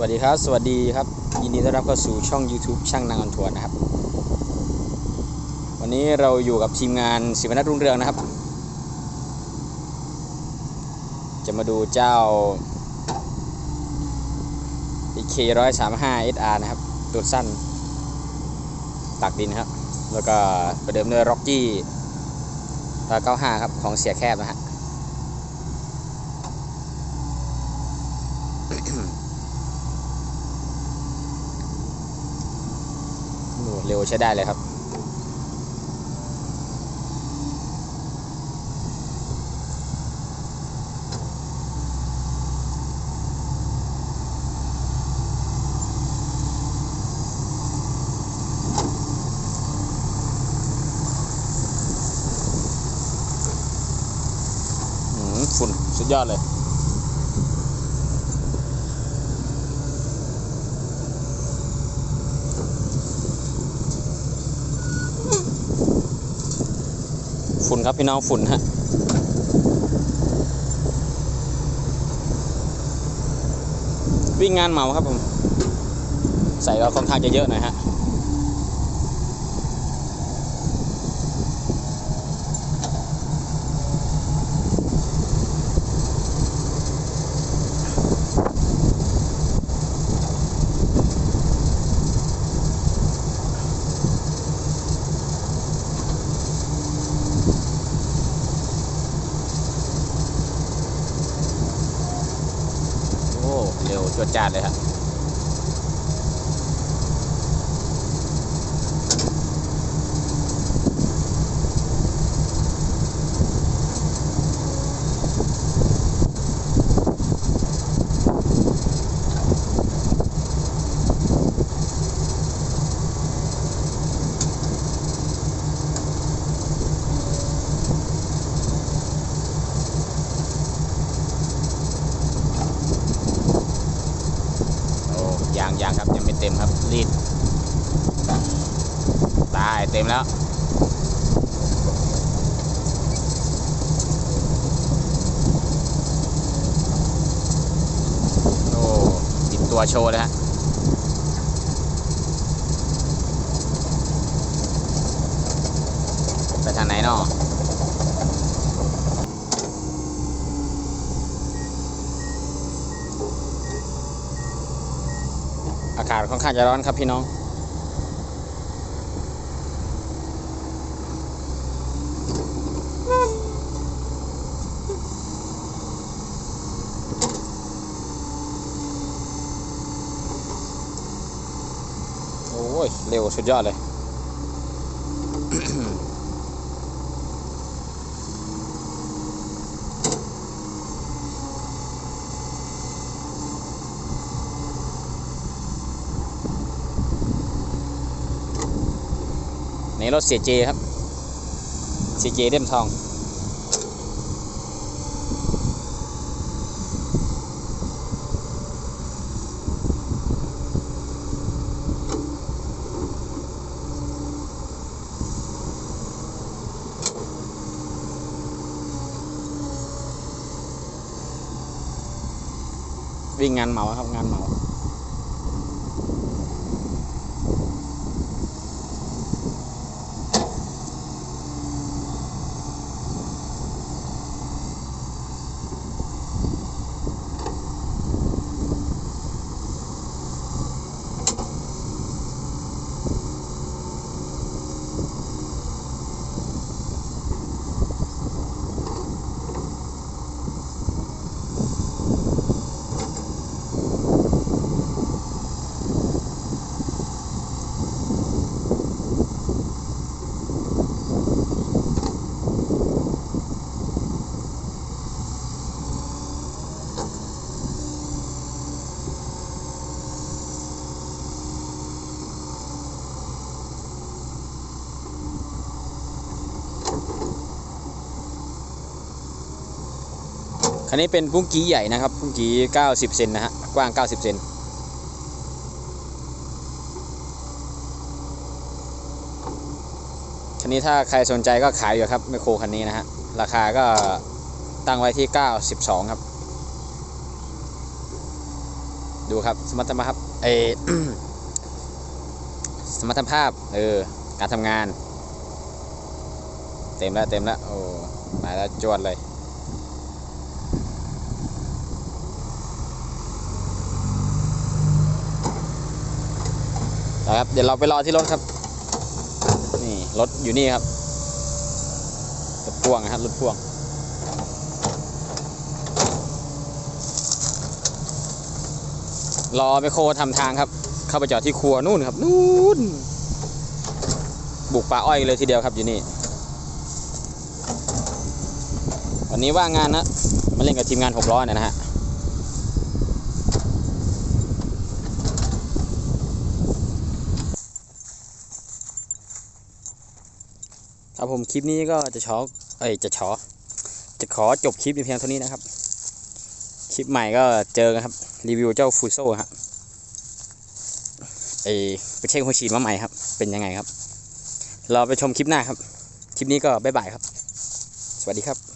วัสดีครับ สวัสดีครับ ยินดีต้อนรับเข้าสู่ช่อง YouTube ช่างนางออนทัวร์นะครับ วันนี้เราอยู่กับทีมงานสิวนัทรุ่งเรืองนะครับ จะมาดูเจ้า EK 135 SR นะครับ ตัวสั้นตักดินครับ แล้วก็ประเดิมด้วย Rocky 195 ครับ ของเสียแคบนะฮะ โอ้เร็ วใช้ได้เลยครับอืมฝุ่นสุดยอดเลย ฝุ่นครับพี่น้องฝุ่นฮะวิ่งงานเหมาครับผม ใส่ก็ค่อนข้างจะเยอะหน่อยฮะ โอ้ เร็ว จวดจานเลยครับ โอ้ยางยางครับยังไม่เต็มครับ รีดตายเต็มแล้ว โอ้ติดตัวโชว์เลยฮะไปทางไหนเนาะาศค่อนข้างจะร้อนครับพี่น้อง โอ้ย เร็วสุดยอดเลย นรถเสียเจครับ เสียเจเล่มทอง วิ่งงานเหมาครับ งานเหมา คันนี้เป็นปุ้งกี้ใหญ่นะครับปุ้งกี้ 90 เซนนะฮะ กว้าง 90 เซนคันนี้ถ้าใครสนใจก็ขายอยู่ครับไมโครคันนี้นะฮะ ราคาก็ตั้งไว้ที่ 92 ครับ ดูครับ สมรรถภาพเอสมรรถภาพ เออ การทำงาน เต็มแล้ว เต็มแล้ว โอ้ มาแล้วจวดเลย นะครับเดี๋ยวเราไปรอที่รถครับ นี่รถอยู่นี่ครับรถพ่วงนะครับรถพ่วงรอไปโคทำทางครับ เข้าไปจอดที่ครัวนู่นครับนู่นบุกป่าอ้อยเลยทีเดียวครับอยู่นี่วันนี้ว่างงานนะมาเล่นกับทีมงานหกล้อยนะฮะ ครับผมคลิปนี้ก็จะชอเอ้ยจะชอจะขอจบคลิปเพียงเท่านี้นะครับ คลิปใหม่ก็เจอกันครับ รีวิวเจ้าฟูโซ่ครับเอไปเช็คหัวฉีดมาใหม่ครับ เป็นยังไงครับ เราไปชมคลิปหน้าครับ คลิปนี้ก็บ๊ายบายครับ สวัสดีครับ